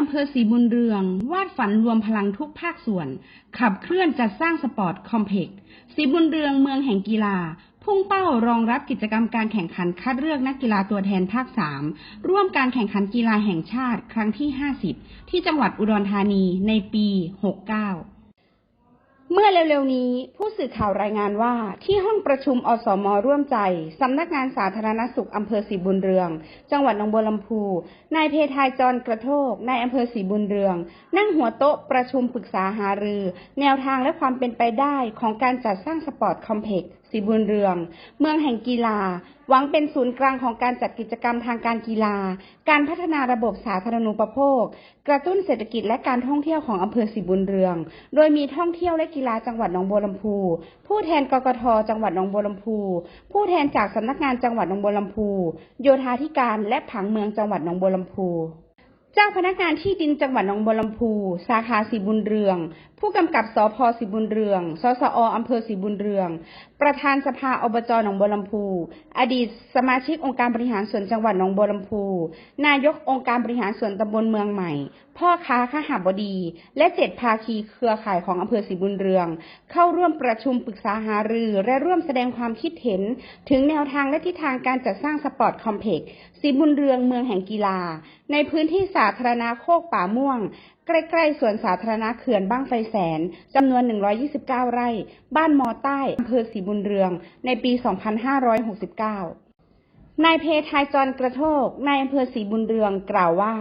อำเภอศรีบุญเรือง วาดฝันรวมพลังทุกภาคส่วน ขับเคลื่อนจัดสร้างสปอร์ตคอมเพล็กซ์ศรีบุญเรืองเมืองแห่งกีฬา พุ่งเป้ารองรับกิจกรรมการแข่งขันคัดเลือกนักกีฬาตัวแทนภาค 3 ร่วมการแข่งขันกีฬาแห่งชาติครั้งที่ 50 ที่จังหวัดอุดรธานีในปี 69 เมื่อเร็วๆนี้ผู้สื่อข่าวรายงานว่าที่ห้องประชุมอสมร่วมใจ สำนักงานสาธารณสุขอำเภอศรีบุญเรือง จังหวัดหนองบัวลำพูนายเพทายจรกระโทกนายอำเภอศรีบุญเรือง นั่งหัวโต๊ะประชุมปรึกษาหารือ แนวทางและความเป็นไปได้ของการจัดสร้างสปอร์ตคอมเพล็กซ์ ศรีบุญเรือง เมืองแห่งกีฬา หวังเป็นศูนย์กลางของการจัดกิจกรรมทางการกีฬา การพัฒนาระบบสาธารณูปโภค กระตุ้นเศรษฐกิจและการท่องเที่ยวของอำเภอศรีบุญเรือง โดยมีท่องเที่ยวและกีฬาจังหวัดหนองบัวลำพู ผู้แทนกกทจังหวัดหนองบัวลำพู ผู้แทนจากสำนักงานจังหวัดหนองบัวลำพู โยธาธิการและผังเมืองจังหวัดหนองบัวลำพู เจ้าพนักงานที่ดินจังหวัดหนองบัวลำพู สาขาสีบุญเรือง ผู้กำกับสพสีบุญเรือง สสออำเภอสีบุญเรือง ประธานสภาอบจหนองบัวลำพู อดีตสมาชิกองค์การบริหารส่วนจังหวัดหนองบัวลำพู นายกองค์การบริหารส่วนตำบลเมืองใหม่ พ่อค้าข้าหาบดี และเจ็ดภาคีเครือข่ายของอำเภอสีบุญเรือง เข้าร่วมประชุมปรึกษาหารือ และร่วมแสดงความคิดเห็น ถึงแนวทางและทิศทางการจัดสร้างสปอร์ตคอมเพล็กซ์สีบุญเรืองเมืองแห่งกีฬา ในพื้นที่สาธารณะโคกป่าม่วง ใกล้ ๆ สวนสาธารณะเขื่อนบ้างไฟแสนจำนวน 129 ไร่ บ้านมอใต้อำเภอศรีบุญเรือง ในปี 2569 นายเพทายจรกระโทกนายอำเภอศรีบุญเรืองกล่าวว่า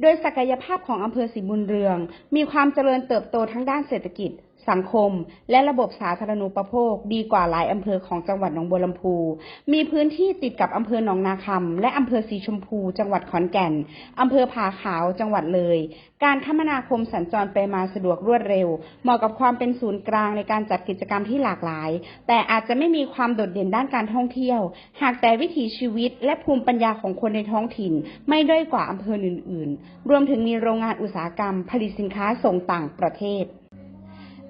โดยศักยภาพของอำเภอศรีบุญเรือง มีความเจริญเติบโตทั้งด้านเศรษฐกิจ สังคม และระบบสาธารณูปโภค ดีกว่าหลายอำเภอของจังหวัดหนองบัวลำพู มีพื้นที่ติดกับอำเภอหนองนาคำและอำเภอสีชมพู จังหวัดขอนแก่นอำเภอผาขาวจังหวัดเลย การคมนาคมสัญจรไปมาสะดวกรวดเร็ว เหมาะกับความเป็นศูนย์กลางในการจัดกิจกรรมที่หลากหลาย แต่อาจจะไม่มีความโดดเด่นด้านการท่องเที่ยว หากแต่วิถีชีวิต และภูมิปัญญาของคนในท้องถิ่น ไม่ด้อยกว่าอำเภออื่น ๆ รวมถึงมีโรงงานอุตสาหกรรม ผลิตสินค้าส่งต่างประเทศ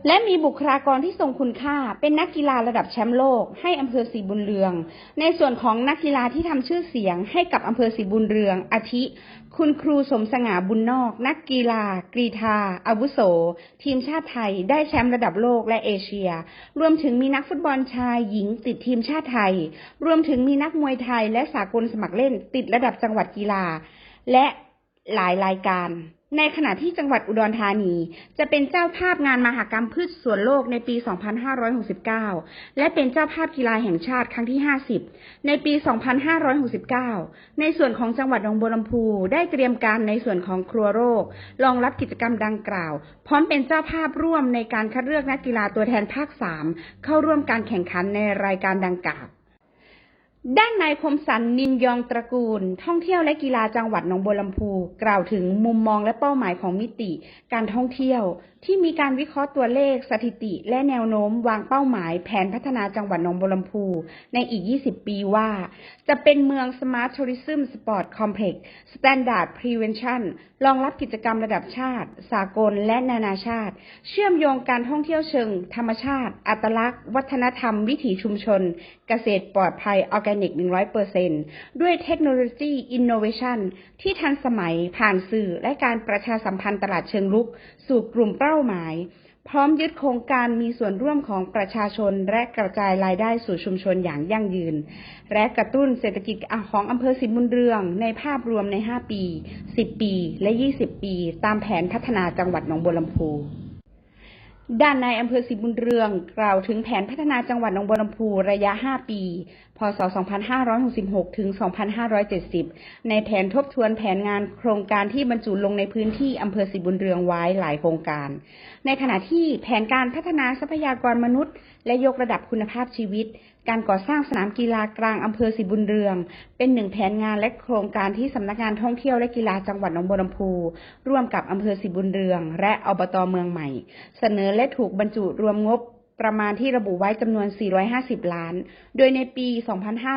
และมีบุคลากรที่ทรงคุณค่า เป็นนักกีฬาระดับแชมป์โลก ให้อำเภอศรีบุญเรือง ในส่วนของนักกีฬาที่ทำชื่อเสียง ให้กับอำเภอศรีบุญเรือง อาทิ คุณครูสมสง่าบุญนอก นักกีฬา กรีธาอาวุโส ทีมชาติไทย ได้แชมป์ระดับโลกและเอเชีย รวมถึงมีนักฟุตบอลชายหญิงติดทีมชาติไทย รวมถึงมีนักมวยไทยและสากลสมัครเล่น ติดระดับจังหวัดกีฬา และหลายรายการ ในขณะที่จังหวัดอุดรธานี จะเป็นเจ้าภาพงานมหกรรมพืชสวนโลกในปี 2569 และเป็นเจ้าภาพกีฬาแห่งชาติครั้งที่ 50 ในปี 2569 ในส่วนของจังหวัดหนองบัวลำพูได้เตรียมการในส่วนของครัวโรครองรับกิจกรรมดังกล่าว พร้อมเป็นเจ้าภาพร่วมในการคัดเลือกนักกีฬาตัวแทนภาค 3 เข้าร่วมการแข่งขันในรายการดังกล่าว ด้านนายคมสันนินยองตระกูล ท่องเที่ยวและกีฬาจังหวัดหนองบัวลำพู กล่าวถึงมุมมองและเป้าหมายของมิติ การท่องเที่ยว ที่มีการวิเคราะห์ตัวเลขสถิติ และแนวโน้ม วางเป้าหมาย แผนพัฒนาจังหวัดหนองบัวลำพู ในอีก 20 ปีว่า จะเป็นเมือง Smart Tourism Sport Complex Standard Prevention รองรับกิจกรรมระดับชาติ สากลและนานาชาติ เชื่อมโยงการท่องเที่ยวเชิง ธรรมชาติ อัตลักษณ์ วัฒนธรรม วิถีชุมชน เกษตรปลอดภัยออร์แกนิก 100%ด้วยเทคโนโลยีอินโนเวชันที่ทันสมัยผ่านสื่อและการประชาสัมพันธ์ตลาดเชิงรุก สู่กลุ่มเป้าหมาย พร้อมยึดโครงการมีส่วนร่วมของประชาชน และกระจายรายได้สู่ชุมชนอย่างยั่งยืน และกระตุ้นเศรษฐกิจของอำเภอสิบุญเรือง ในภาพรวมใน 5 ปี 10 ปี และ 20 ปี ตามแผนพัฒนาจังหวัดหนองบัวลำพูด้านนายอำเภอศรีบุญเรือง กล่าวถึงแผนพัฒนาจังหวัดหนองบัวลำพูระยะ 5 ปี พศ 2566 ถึง 2570 ในแผนทบทวนแผนงานโครงการที่บรรจุลงในพื้นที่อำเภอศรีบุญเรืองไว้หลายโครงการ ในขณะที่แผนการพัฒนาทรัพยากรมนุษย์ และยกระดับคุณภาพชีวิต การก่อสร้างสนามกีฬากลางอำเภอศรีบุญเรือง เป็นหนึ่งแผนงานและโครงการที่สำนักงานท่องเที่ยวและกีฬาจังหวัดหนองบัวลำพู ร่วมกับอำเภอศรีบุญเรือง และอบตเมืองใหม่ เสนอและถูกบรรจุรวมงบ ประมาณที่ระบุไว้จำนวน 450 ล้าน โดยในปี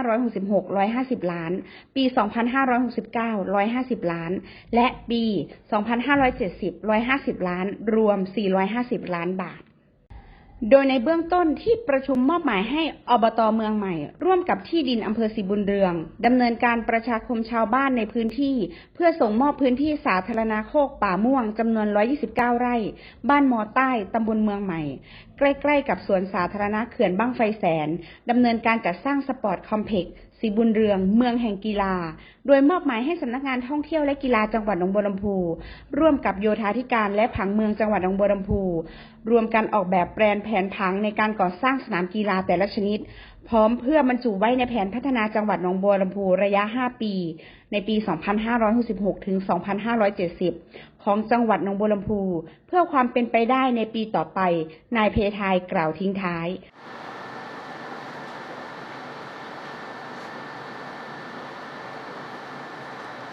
2566 150 ล้าน ปี 2569 150 ล้าน และปี 2570 150 ล้าน รวม 450 ล้านบาท โดยในเบื้องต้นที่ประชุมมอบหมายให้อบตเมืองใหม่ ร่วมกับที่ดินอำเภอศรีบุญเรืองดำเนินการประชาคมชาวบ้านในพื้นที่ เพื่อส่งมอบพื้นที่สาธารณโคกป่าม่วงจำนวน 129 ไร่ บ้านมอใต้ตำบลเมืองใหม่ ใกล้ ๆ กับสวนสาธารณะเขื่อนบ้างไฟแสนดำเนินการจัดสร้างสปอร์ตคอมเพล็กซ์ ศรีบุญเรือง เมืองแห่งกีฬา โดยมอบหมายให้สำนักงานท่องเที่ยวและกีฬาจังหวัดหนองบัวลำพู ร่วมกับโยธาธิการและผังเมืองจังหวัดหนองบัวลำพู รวมกันออกแบบแปลนแผนผังในการก่อสร้างสนามกีฬาแต่ละชนิด พร้อมเพื่อบรรจุไว้ในแผนพัฒนาจังหวัดหนองบัวลำพูระยะ 5 ปี ในปี 2566 ถึง 2570 ของจังหวัดหนองบัวลำพู เพื่อความเป็นไปได้ในปีต่อไป นายเพทายกล่าวทิ้งท้าย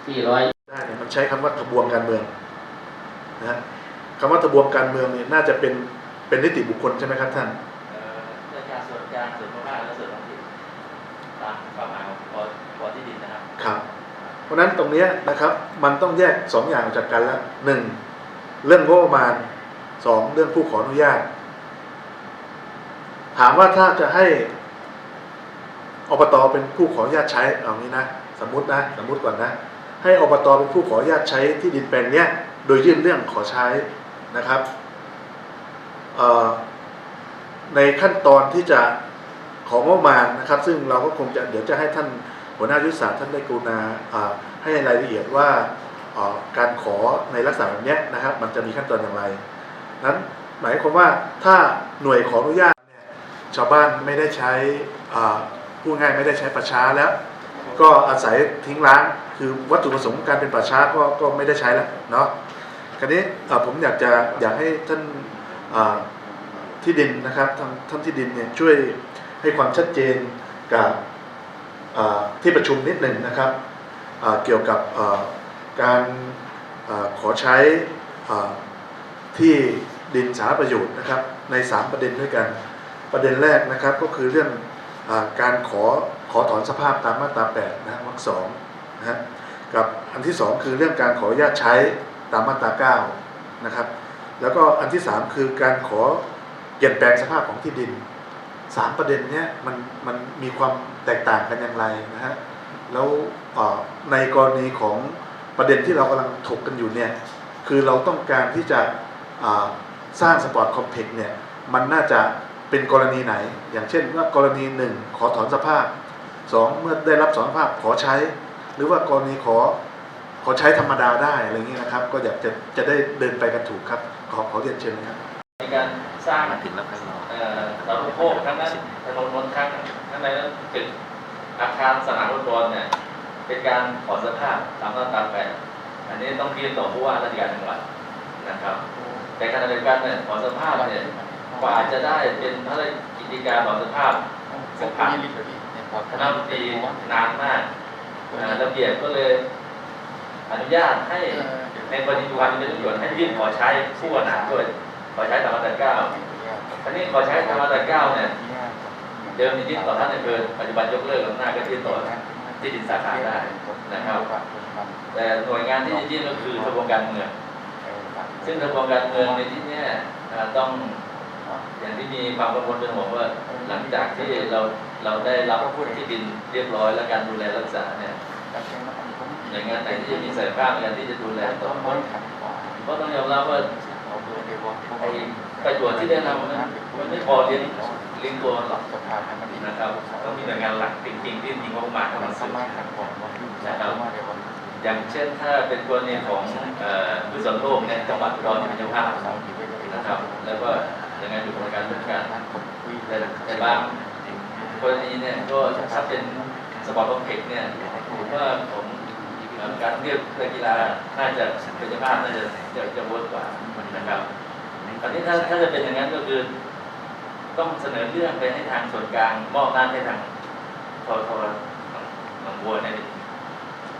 ที่ร้อยได้เนี่ยมันใช้คำว่าทบวงการเมืองนะฮะคำว่าทบวงการเมืองเนี่ยน่าจะเป็นเป็นนิติบุคคลใช่ไหมครับท่านเอ่อราชการส่วนกลางส่วนภูมิภาคและส่วนท้องถิ่นตามความหมายของพอพอที่ดินนะครับครับเพราะฉะนั้นตรงเนี้ยนะครับมันต้องแยกสองอย่างออกจากกันแล้วหนึ่งเรื่องงบประมาณสองเรื่องผู้ขออนุญาต ถามว่าถ้าจะให้อบตเป็นผู้ขออนุญาตใช้เอางี้นะ สมมตินะ สมมติก่อนนะ ให้อบตเป็นผู้ขออนุญาตใช้ที่ดินแปลงเนี้ยโดยยื่นเรื่องขอใช้นะครับในขั้นตอนที่จะของงบประมาณนะครับ ซึ่งเราก็คงจะเดี๋ยวจะให้ท่านหัวหน้ายุทธศาสตร์ท่านได้กรุณาให้รายละเอียดว่าการขอในลักษณะแบบนี้นะครับ มันจะมีขั้นตอนอย่างไร นั้นหมายความว่าถ้าหน่วยขออนุญาตเนี่ยชาวบ้านไม่ได้ใช้อ่าพูดง่ายไม่ได้ใช้ประชาแล้ว ก็อาศัยทิ้งร้างคือวัตถุประสงค์การเป็นป่าช้าก็ก็ไม่ได้ใช้แล้วเนาะคราวนี้เอ่อผมอยากจะอยากให้ท่านที่ดินนะครับท่านท่านที่ดินเนี่ยช่วยให้ความชัดเจนกับที่ประชุมนิดหนึ่งนะครับเกี่ยวกับการอขอใช้ที่ดินสาธารประโยชน์นะครับใน 3 ประเด็นด้วยกันประเด็นแรกนะครับก็คือเรื่อง การขอขอถอนสภาพตามมาตรา8นะฮะวรรคสองนะฮะกับอันที่ 2 คือเรื่องการขออนุญาตใช้ตามมาตรา9นะครับแล้วก็อันที่ 3 คือการขอเปลี่ยนแปลงสภาพของที่ดิน 3 ประเด็นเนี้ยมันมันมีความแตกต่างกันอย่างไรนะฮะแล้วในกรณีของประเด็นที่เรากำลังถกกันอยู่เนี่ยคือเราต้องการที่จะสร้างสปอร์ตคอมเพล็กซ์เนี่ยมันน่าจะ เป็นกรณีไหน อย่างเช่นว่ากรณีหนึ่งขอถอนสภาพสองเมื่อได้รับถอนสภาพขอใช้ หรือว่ากรณีขอขอใช้ธรรมดาได้อะไรเงี้ยนะครับ ก็อยากจะจะได้เดินไปกันถูกครับ ขอขอเรียนเชิญนะครับในการสร้างมาถึงแล้วค่อยรอเอ่อสาธารณูปโภคทั้งนั้นถนนบนข้างข้างในนั้นเป็นอาคารสนามฟุตบอลเนี่ยเป็นการขอสภาพตามมาตราแปดอันนี้ต้องยื่นต่อผู้ว่าราชการจังหวัดนะครับ แต่ขณะเดียวกันเนี่ยขอสภาพเนี่ย กว่าจะได้เป็นพระราชกิจการขอสภาพก็ผ่านคณะรัฐมนตรีนานมากอ่าระเบียบก็เลยอนุญาตให้ในกรณีความเป็นประโยชน์ให้ยื่นขอใช้ผู้ว่าหนาด้วยขอใช้ตามมาตราเก้าอันนี้ขอใช้ตามมาตราเก้าเนี่ยเดิมมียื่นต่อท่านในเกินปัจจุบันยกเลิกอำนาจก็ยื่นต่อที่ดินสาขาได้นะครับ แต่หน่วยงานที่จะยื่นก็คือทบวงการเมืองซึ่งทบวงการเมืองในที่เนี้ยอ่าต้อง อย่างที่มีความกังวลเป็นห่วงว่าหลังจากที่เราเราได้รับที่ดินเรียบร้อยและการดูแลรักษาเนี่ยหน่วยงานไหนที่จะมีศักยภาพในการที่จะดูแลต่อเพราะต้องยอมรับว่าไอ้ประโยชน์ที่ได้รับนั้นมันไม่พอเลี้ยงเลี้ยงตัวหรอกนะครับต้องมีหน่วยงานหลักจริงๆที่มีงบประมาณเข้ามาซื้ออย่างเช่นถ้าเป็นกรณีของเอ่อกุศลโลกเนี่ยจังหวัดอุรที่เป็นเจ้าภาพนะครับ แล้วก็ ยังไงอยู่ในการจัดการแต่แต่บางกรณีเนี่ยก็ถ้าเป็นสปอร์ตคอมเพ็กเนี่ยผมว่าผมการเรียกเล่นกีฬาน่าจะเป็นเจ้าภาพน่าจะจะจะเวิร์กกว่านะครับตอนนี้ถ้าถ้าจะเป็นอย่างนั้นก็คือต้องเสนอเรื่องไปให้ทางส่วนกลางมอบหน้าที่ให้ทางททหนองบัวเนี่ย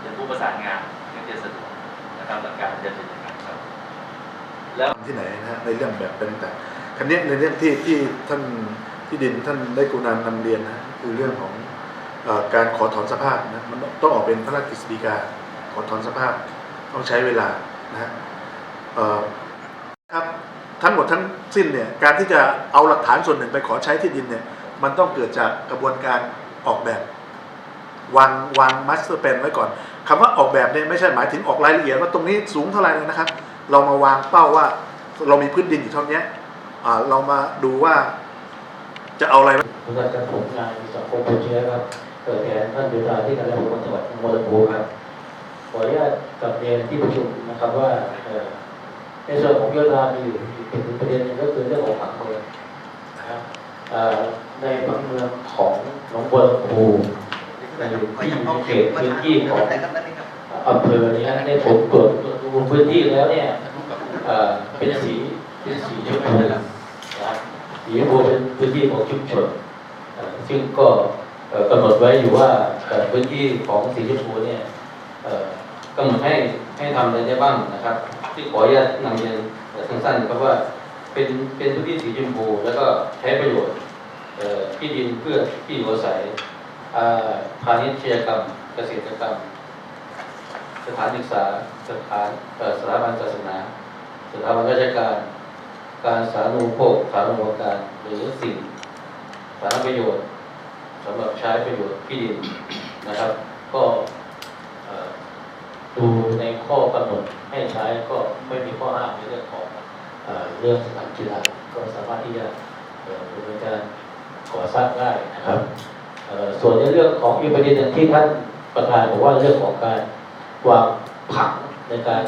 เป็นผู้ประสานงานที่จะสะดวกนะครับหลักการจะเป็นอย่างนั้นครับแล้วที่ไหนนะฮะในเรื่องแบบเป็นแต่ คันนี้ในเรื่องที่ที่ท่านที่ดินท่านได้กรุณานำเรียนนะคือเรื่องของอการขอถอนสภาพนะมันต้องออกเป็นพระราชกฤษฎีกาขอถอนสภาพต้องใช้เวลานะครับทั้งหมดทั้งสิ้นเนี่ยการที่จะเอาหลักฐานส่วนหนึ่งไปขอใช้ที่ดินเนี่ยมันต้องเกิดจากกระบวนการออกแบบ วางวางมาสเตอร์แ n นไว้ก่อนคำว่าออกแบบเนี่ยไม่ใช่หมายถึงออกรายละเอียดว่าตรงนี้สูงเท่าไหร่นะครับ เรามาวางเป้าว่าเรามีพื้นดินอยู่เท่านี้ อ่าเรามาดูว่าจะเอาอะไรผมอยากจะผมงานสังคมผู้เชื้อครับเกิดแทนท่านเดชาที่การรับผลจังหวัดมรภูครับขออนุญาตกับเรียนที่ประชุมนะครับว่าในส่วนของโยธามีอยู่อีกหนึ่งประเด็นนึงก็คือเรื่องของผังเมืองนะครับอ่อในผังเมืองของหนองบัวลำพูในที่อยู่เขตพื้นที่ของอำเภอเนี้ในผมตรวจดูพื้นที่แล้วเนี่ยเอ่อ เป็นสีเป็นสีชมพูนะครับสีชมพูเป็นพื้นที่ของชุมชนเอ่อซึ่งก็กำหนดไว้อยู่ว่าพื้นที่ของสีชมพูเนี่ยกำหนดให้ให้ทำอะไรได้บ้างนะครับ ที่ขออนุญาตนำเรียนสั้นๆครับว่าเป็นเป็นพื้นที่สีชมพูแล้วก็ใช้ประโยชน์ที่ดินเพื่อที่อยู่อาศัยพาณิชยกรรมเกษตรกรรม สถานศึกษาสถานสถาบันศาสนา สถาบันราชการ การสาธารณูโภคสาธารณูปการหรือสิ่งสาธารณประโยชน์สำหรับใช้ประโยชน์ที่ดินนะครับ ก็ดูในข้อกำหนดให้ใช้ก็ไม่มีข้อห้ามในเรื่องของเอเรื่องสถานกีฬาก็สามารถที่จะดำเนินการก่อสร้างได้นะครับส่วนในเรื่องของอีกประเด็นหนึ่งที่ท่านประธานบอกว่าเรื่องของการวางผังในการ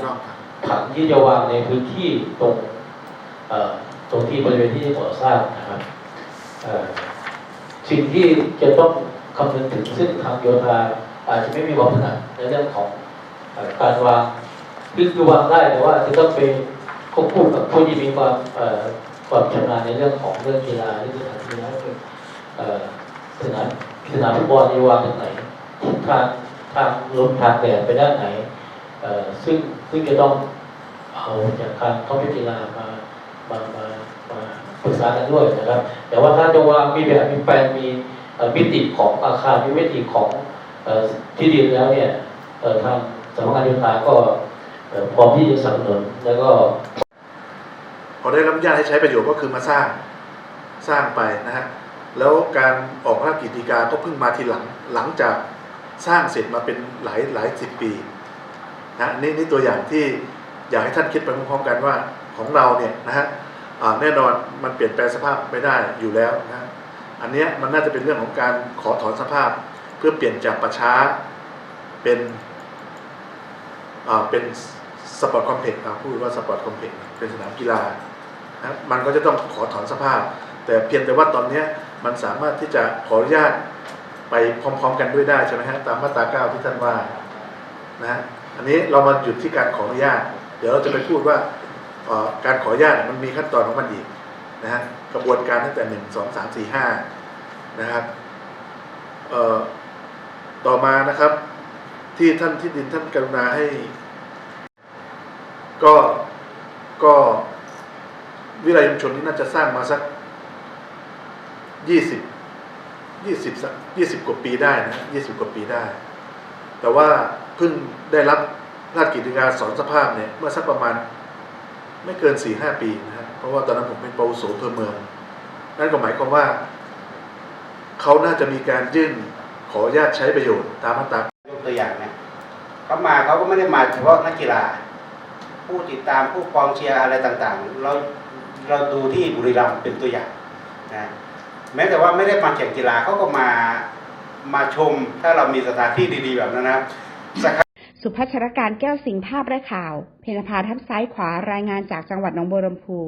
ผังที่จะวางในพื้นที่ตรง ตรงที่บริเวณที่ก่อสร้างนะครับสิ่งที่จะต้องคำนึงถึงซึ่งทางโยธาอาจจะไม่มีความถนัดในเรื่องของอการวางคือคือวางได้แต่ว่าจะต้องไปควบคู่กับผู้ที่มีความความชำนาญในเรื่องของเรื่องกีฬาหรือสถานกีฬาคือเอ่อสนามสนามฟุตบอลจะวางตรงไหนทิศทางทางลมทางแดดไปด้านไหนซึ่งซึ่งจะต้องเอาจากการท่องเที่ยวกีฬามา มามามาปรึกษากันด้วยนะครับ แต่ว่าถ้าจะวางมีแบบมีแปลนมีมิติของอาคารมีมิติของที่ดินแล้วเนี่ยทางสำนักงานโยธาก็พร้อมที่จะสนับสนุนแล้วก็พอได้รับอนุญาตให้ใช้ประโยชน์ก็คือมาสร้างสร้างไปนะฮะแล้วการออกพระราชกิจการก็เพิ่งมาทีหลังหลังจากสร้างเสร็จมาเป็นหลายหลายสิบปีนะนี่นี่ตัวอย่างที่อยากให้ท่านคิดไปพร้อมๆกันว่า ของเราเนี่ยนะฮะแน่นอนมันเปลี่ยนแปลงสภาพไม่ได้อยู่แล้วนะฮะอันเนี้ยมันน่าจะเป็นเรื่องของการขอถอนสภาพ เพื่อเปลี่ยนจากประช้าเป็นอ่าเป็นสปอร์ตคอมเพล็กซ์พูดว่าสปอร์ตคอมเพล็กซ์เป็นสนามกีฬานะมันก็จะต้องขอถอนสภาพ แต่เพียงแต่ว่าตอนเนี้ยมันสามารถที่จะขออนุญาตไปพร้อม ๆ กันด้วยได้ใช่ไหมฮะตามมาตราเก้าที่ท่านว่านะฮะอันนี้เรามาหยุดที่การขออนุญาต เดี๋ยวเราจะไปพูดว่า การขออนุญาตมันมีขั้นตอนของมันอีกนะฮะกระบวนการตั้งแต่หนึ่งสองสามสี่ห้านะครับเอ่อต่อมานะครับ ที่ท่านที่ดินท่านกรุณาให้ ก็ก็วิทยาลัยชุมชนนี้น่าจะสร้างมาสักยี่สิบยี่สิบยี่สิบกว่าปีได้นะยี่สิบกว่าปีได้ แต่ว่าเพิ่งได้รับราชกิจการสอนสภาพเนี่ย เมื่อสักประมาณ ไม่เกินสี่ห้าปีนะครับเพราะว่าตอนนั้นผมเป็นปวสอำเภอเมือง นั่นก็หมายความว่า เขาน่าจะมีการยื่นขออนุญาตใช้ประโยชน์ตามมาตรายกตัวอย่างนะเขามาเขาก็ไม่ได้มาเฉพาะนักกีฬา ผู้ติดตามผู้กองเชียร์อะไรต่างๆ เราเราดูที่บุรีรัมย์เป็นตัวอย่างนะแม้แต่ว่าไม่ได้มาแข่งกีฬาเขาก็มามาชม ถ้าเรามีสถานที่ดี ๆ แบบนั้นนะครับ สุพัชรการแก้วสิงห์ภาพและข่าว เพนภาทับซ้ายขวารายงานจากจังหวัดหนองบัวลำพู